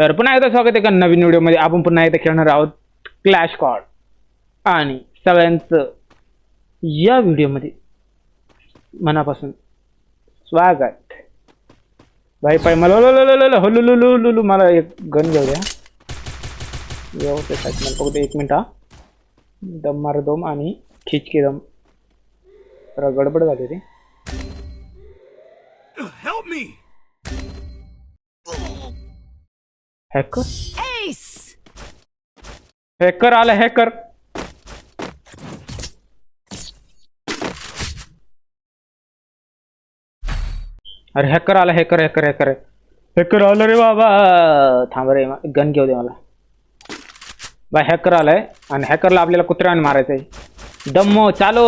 तर पुन्हा एकदा स्वागत आहे का नवीन व्हिडिओमध्ये आपण पुन्हा एकदा खेळणार आहोत क्लॅश कॉर्ड आणि सगळ्यांचं या व्हिडिओमध्ये मनापासून स्वागत भाई पाय मला हलुलुलुलुलु मला एक गन घेऊ द्या व्यवस्थित मला फक्त एक मिनिट हा दम मार दम आणि खिचकी दम गडबड झाली ती हॅकर! हॅकर आला हॅकर अरे हॅकर आला हॅकर हॅकर हॅकर हॅकर आला रे बाबा. थांब रे गन घेऊ दे मला. बा हॅकर आलाय. आणि हॅकरला आपल्याला कुत्र्याने मारायचं आहे दम्मो चालो.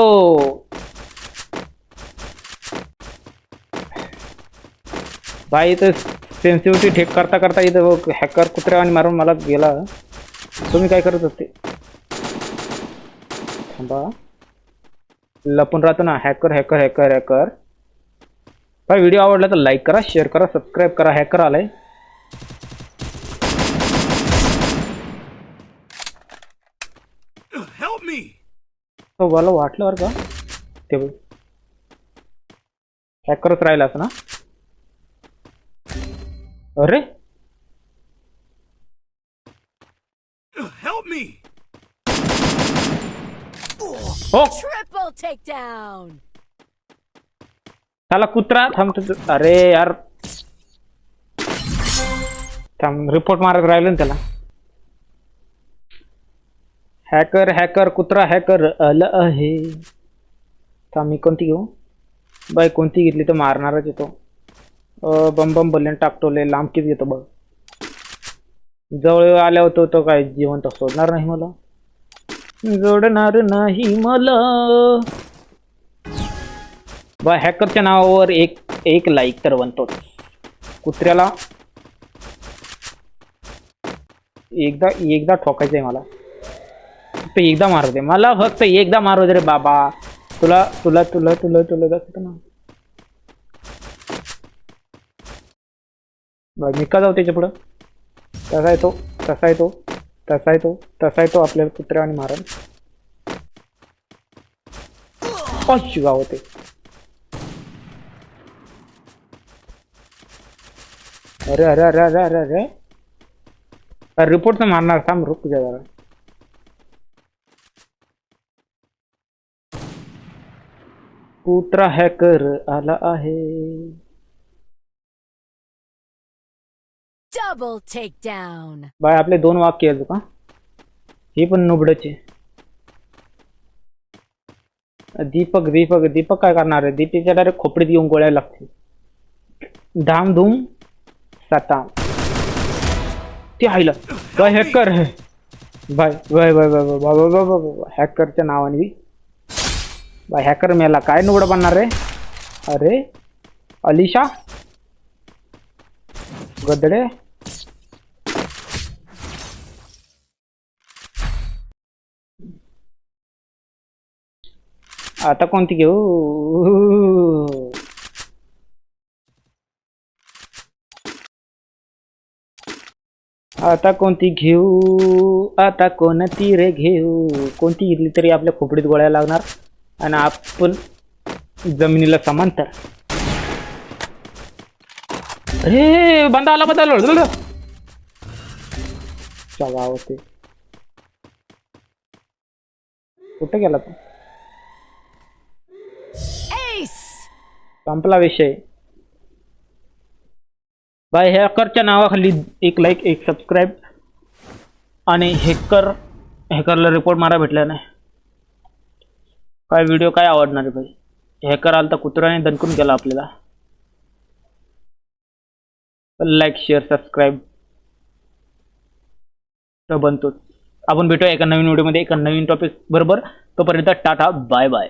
बाई इथं सेन्सिटिव्हिटी ठेक करता करता इथं हॅकर कुत्र्याने मारून मला गेला. तुम्ही काय करत होते? थांबा. लपून राहतो ना हॅकर हॅकर हॅकर हॅकर काय व्हिडिओ आवडला तर लाईक करा शेअर करा सबस्क्राईब करा हॅकर आलाय. मला वाटलं बरं का? ते हॅकरच राहिला असं ना? अरे? Help me! हो. Triple takedown! त्याला कुत्रा थांब तू- अरे यार. थांब रिपोर्ट मारत राहिलं ना त्याला. हॅकर हॅकर कुत्रा हॅकर आला आहे. थांब मी कोणती घेऊ? बाय कोणती घेतली तर मारणारच येतो बम बम बल्ल्यान लांब लांबकीच घेतो बघ. जवळ आल्या होतो तो काय जिवंत सोडणार नाही मला. जोडणार नाही मला. बा हॅकरच्या नावावर एक एक लाईक तर बनतो. कुत्र्याला एकदा एकदा ठोकायचं आहे मला. फक्त एकदा मारू दे. मला फक्त एकदा मारू दे रे बाबा. तुला तुला तुला तुला तुला दाखवतो ना. बरं मी का जाऊ त्याच्या पुढं. तसा आहे तो तसा आहे तो तसा येतो तसा येतो आपल्याला कुत्र्या आणि मारण अशी गाव होते. अरे अरे अरे अरे अरे अरे. अरे रिपोर्ट तर मारणार थांब रुक जा जरा. कुत्रा हॅकर आला आहे. डबल टेक डाउन बाय आपले दोन वाक्य का हे पण नुबडचे. दीपक दीपक दीपक काय करणार आहे? दीपीच्या डायरेक्ट खोपडीत येऊन गोळ्या लागतील. धामधूम सताम. ते हायला. बाय हॅकर है. Bye bye bye bye bye bye bye हॅकरच्या नावाने. बाय हॅकर मेला. काय नुबड बनणार रे? अरे अलिशा? गदडे? आता कोणती घेऊ? आता कोणती घेऊ? आता कोणती रे घेऊ? कोणती घेतली तरी आपल्या खोपडीत गोळ्या लागणार आणि आपण जमिनीला समांतर. अरे बंदा आला बंदा आला चला होते. कुठे गेला तू! संपला विषय. बाय हॅकरच्या नावाखाली एक लाईक एक सबस्क्राईब आणि हॅकर हॅकरला रिपोर्ट मारा भेटला नाही काय व्हिडिओ काय आवडणार आहे भाई हॅकर आला तर कुत्र्याने दणकून गेला आपल्याला. लाईक शेअर सबस्क्राईब तर बनतोच. आपण भेटूया एका नवीन व्हिडिओमध्ये एका नवीन टॉपिक बरोबर. तोपर्यंत टाटा बाय बाय